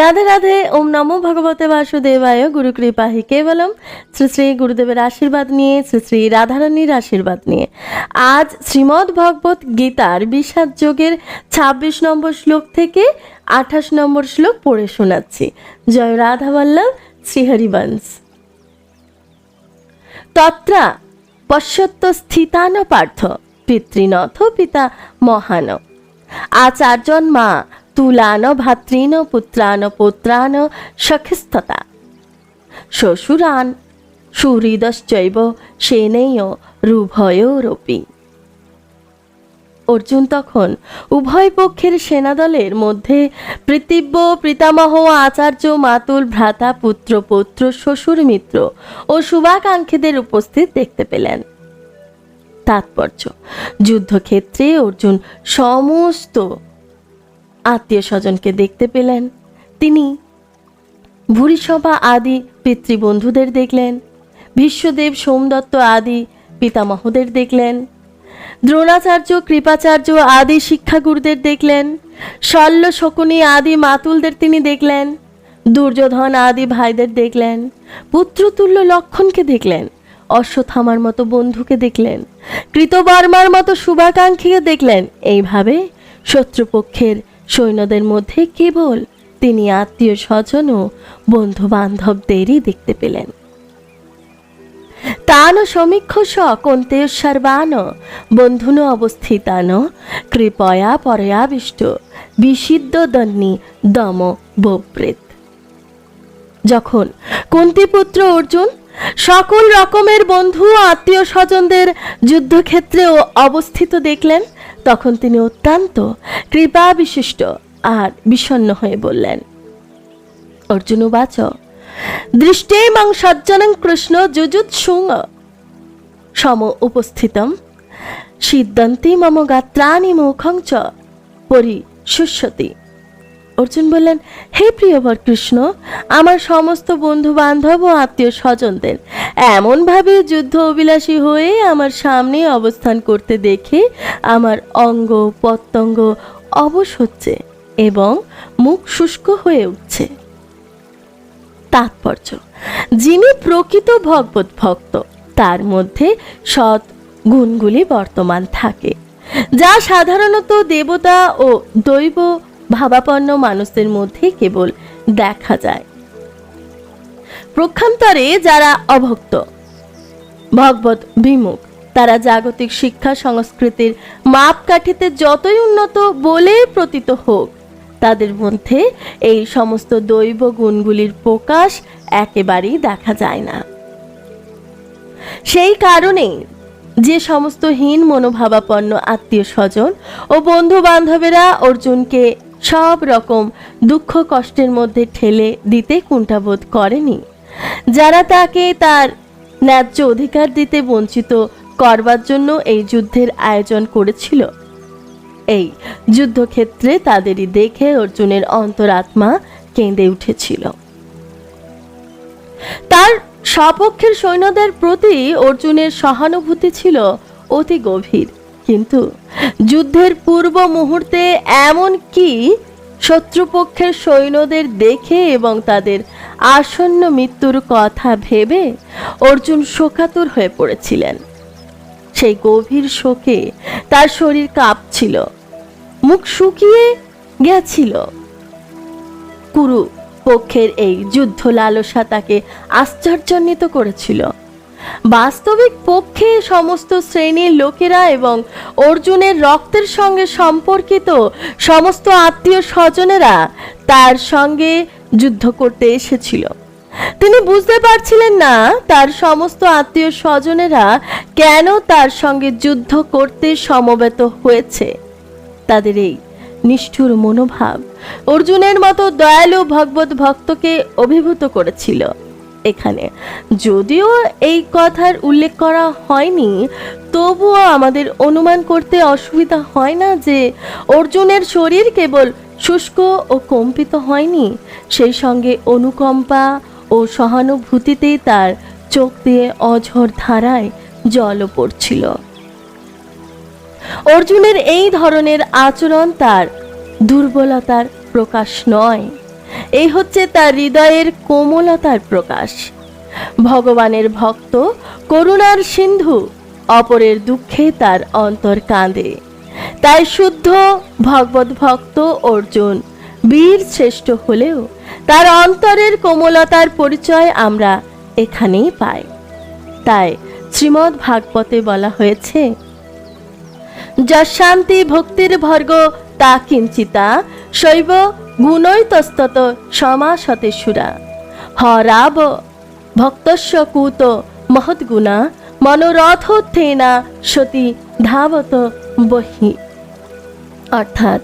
রাধে রাধে, ওম নমো ভগবতে বাসুদেবায়, গুরু কৃপা হি কেবলম। শ্রী শ্রী গুরুদেবের আশীর্বাদ নিয়ে, শ্রী শ্রী রাধারানীর আশীর্বাদ নিয়ে। আজ শ্রীমদ্ ভগবত গীতার বিষাদ যোগের ছাব্বিশ নম্বর শ্লোক থেকে আঠাশ নম্বর শ্লোক পড়ে শোনাচ্ছি। জয় রাধা বল্লভ শ্রীহরিবংশ। তত্রা পশ্যত্ত স্থিতান পার্থ পিতৃনথ পিতা মহান আচার্যন মা তুলান ভাতৃন, পুত্রান, পৌত্রান, সখিস্থতা। শ্বশুরান, সুহৃদশ্চৈব সেনেয় রুভয়োরপি অর্জুন তখন উভয় পক্ষের সেনাদলের মধ্যে পৃথিব্য পিতামহ আচার্য, মাতুল, ভ্রাতা, পুত্র, পৌত্র, শ্বশুর, মিত্র ও শুভাকাঙ্ক্ষীদের উপস্থিত দেখতে পেলেন। তাৎপর্য, যুদ্ধক্ষেত্রে অর্জুন সমস্ত আত্মীয় স্বজনকে দেখতে পেলেন। তিনি ভূরিসভা আদি পিতৃবন্ধুদের দেখলেন, বিশ্বদেব সোমদত্ত আদি পিতামহদের দেখলেন, দ্রোণাচার্য, কৃপাচার্য আদি শিক্ষাগুরুদের দেখলেন, শল্য শকুনি আদি মাতুলদের তিনি দেখলেন, দুর্যোধন আদি ভাইদের দেখলেন, পুত্রতুল্য লক্ষণকে দেখলেন, অশ্বত্থামার মতো বন্ধুকে দেখলেন, কৃতবর্মার মতো শুভাকাঙ্ক্ষীকে দেখলেন। এইভাবে শত্রুপক্ষের সৈন্যদের মধ্যে কেবল তিনি আত্মীয় স্বজন ও বন্ধু বান্ধবদেরই দেখতে পেলেন। তান সমীক্ষ স কন্তেয় সর্বান বন্ধুন অবস্থিতান কৃপয়া পরয়াবিষ্ট বিশিদ্ধ দন্নি দম বোপ্রেত যখন কুন্তিপুত্র অর্জুন সকল রকমের বন্ধু আত্মীয় স্বজনদের যুদ্ধক্ষেত্রে অবস্থিত দেখলেন তখন তিনি অত্যন্ত কৃপা বিশিষ্ট আর বিষণ্ন হয়ে বললেন, অর্জুন উবাচ, দৃষ্টে মাং সজ্জনং কৃষ্ণ যুজুৎসুং সম উপস্থিতম, সিদ্ধান্তি মম গাত্রাণি মুখং চ পরি শুষ্যতি অর্জুন বললেন, হে প্রিয়বর কৃষ্ণ আমার সমস্ত বন্ধু বান্ধব ও আত্মীয় স্বজনদের এমনভাবে যুদ্ধ অভিলাষী হয়ে আমার সামনে অবস্থান করতে দেখে আমার অঙ্গ প্রত্যঙ্গ অবশ হচ্ছে এবং মুখ শুষ্ক হয়ে উঠছে। তাৎপর্য, যিনি প্রকৃত ভগবত ভক্ত, তার মধ্যে সৎ গুণগুলি বর্তমান থাকে, যা সাধারণত দেবতা ও দৈব ভাবাপন্ন মানুষদের মধ্যে কেবল দেখা যায়। প্রক্ষান্তরে যারা অভক্ত ভগবত বিমুখ, তারা জাগতিক শিক্ষা সংস্কৃতির মাপকাঠিতে যতই উন্নত বলে প্রতীত হোক, তাদের মধ্যে এই সমস্ত দৈব গুণগুলির প্রকাশ একেবারেই দেখা যায় না। সেই কারণে যে সমস্ত হীন মনোভাবাপন্ন আত্মীয় স্বজন ও বন্ধু বান্ধবেরা অর্জুনকে সব রকম দুঃখ কষ্টের মধ্যে ঠেলে দিতে কুণ্ঠাবোধ করেনি। যারা তাকে তার ন্যায্য অধিকার দিতে বঞ্চিত করবার জন্য এই যুদ্ধের আয়োজন করেছিল, এই যুদ্ধক্ষেত্রে তাদেরই দেখে অর্জুনের অন্তরাত্মা কেঁদে উঠেছিল। তার সপক্ষের সৈন্যদের প্রতি অর্জুনের সহানুভূতি ছিল অতি গভীর। কিন্তু যুদ্ধের পূর্ব মুহূর্তে এমন কি শত্রুপক্ষের সৈন্যদের দেখে এবং তাদের আসন্ন মৃত্যুর কথা ভেবে অর্জুন শোকাতুর হয়ে পড়েছিলেন। সেই গভীর শোকে তার শরীর কাঁপছিল, মুখ শুকিয়ে গেছিল। কুরু পক্ষের এই যুদ্ধ লালসা তাকে আশ্চর্যান্বিত করেছিল। বাস্তবিক পক্ষে সমস্ত শ্রেণির লোকেরা এবং অর্জুনের রক্তের সঙ্গে সম্পর্কিত সমস্ত আত্মীয় স্বজনেরা তার সঙ্গে যুদ্ধ করতে এসেছিল। তিনি বুঝতে পারছিলেন না তার সমস্ত আত্মীয় স্বজনেরা কেন তার সঙ্গে যুদ্ধ করতে সমবেত হয়েছে। তাদের এই নিষ্ঠুর মনোভাব অর্জুনের মতো দয়ালু ভগবত ভক্তকে অভিভূত করেছিল। এখানে। যদিও এই কথার উল্লেখ করা হয়নি, তবুও আমাদের অনুমান করতে অসুবিধা হয় না যে অর্জুনের শরীর কেবল শুষ্ক ও কম্পিত হয়নি, সেই সঙ্গে অনুকম্পা ও সহানুভূতিতেই তার চোখ দিয়ে অঝর ধারায় জলও পড়ছিল। অর্জুনের এই ধরনের আচরণ তার দুর্বলতার প্রকাশ নয়। এই হচ্ছে তার হৃদয়ের কোমলতার প্রকাশ। ভগবানের ভক্ত, করুণার সিন্ধু, অপরের দুঃখে তার অন্তর কাঁদে। তাই শুদ্ধ ভগবত ভক্ত অর্জুন, বীর শ্রেষ্ঠ হলেও তার অন্তরের কোমলতার পরিচয় আমরা এখানেই পাই। তাই শ্রীমদ্ ভাগবতে বলা হয়েছে যশান্তি ভক্তির ভর্গ তা কিঞ্চিতা শৈব গুণৈতস্তত সমাসতে সুরা হরাব ভক্তস্য কুত মহৎগুণা, মনোরথোত্থেনা সতী ধাবত বহি। অর্থাৎ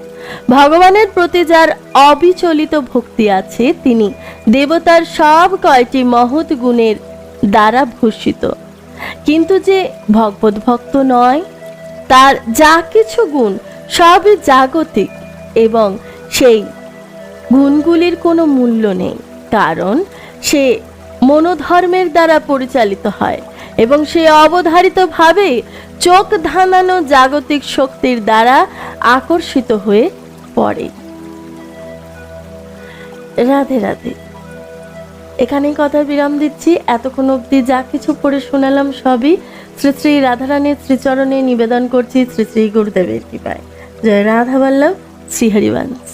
ভগবানের প্রতি যার অবিচলিত ভক্তি আছে, তিনি দেবতার সব কয়টি মহৎ গুণের দ্বারা ভূষিত। কিন্তু যে ভগবত ভক্ত নয়, তার যা কিছু গুণ সবই জাগতিক এবং সেই গুণগুলির কোনো মূল্য নেই, কারণ সে মনোধর্মের দ্বারা পরিচালিত হয় এবং সে অবধারিতভাবে চোখ ধানানো জাগতিক শক্তির দ্বারা আকর্ষিত হয়ে পড়ে। রাধে রাধে। এখানেই কথা বিরাম দিচ্ছি। এতক্ষণ অবধি যা কিছু পড়ে শোনালাম সবই শ্রী শ্রী রাধারানীর শ্রীচরণে নিবেদন করছি শ্রী শ্রী গুরুদেবের কৃপায়। জয় রাধা বল্লভ, শ্রী হরিবংশ।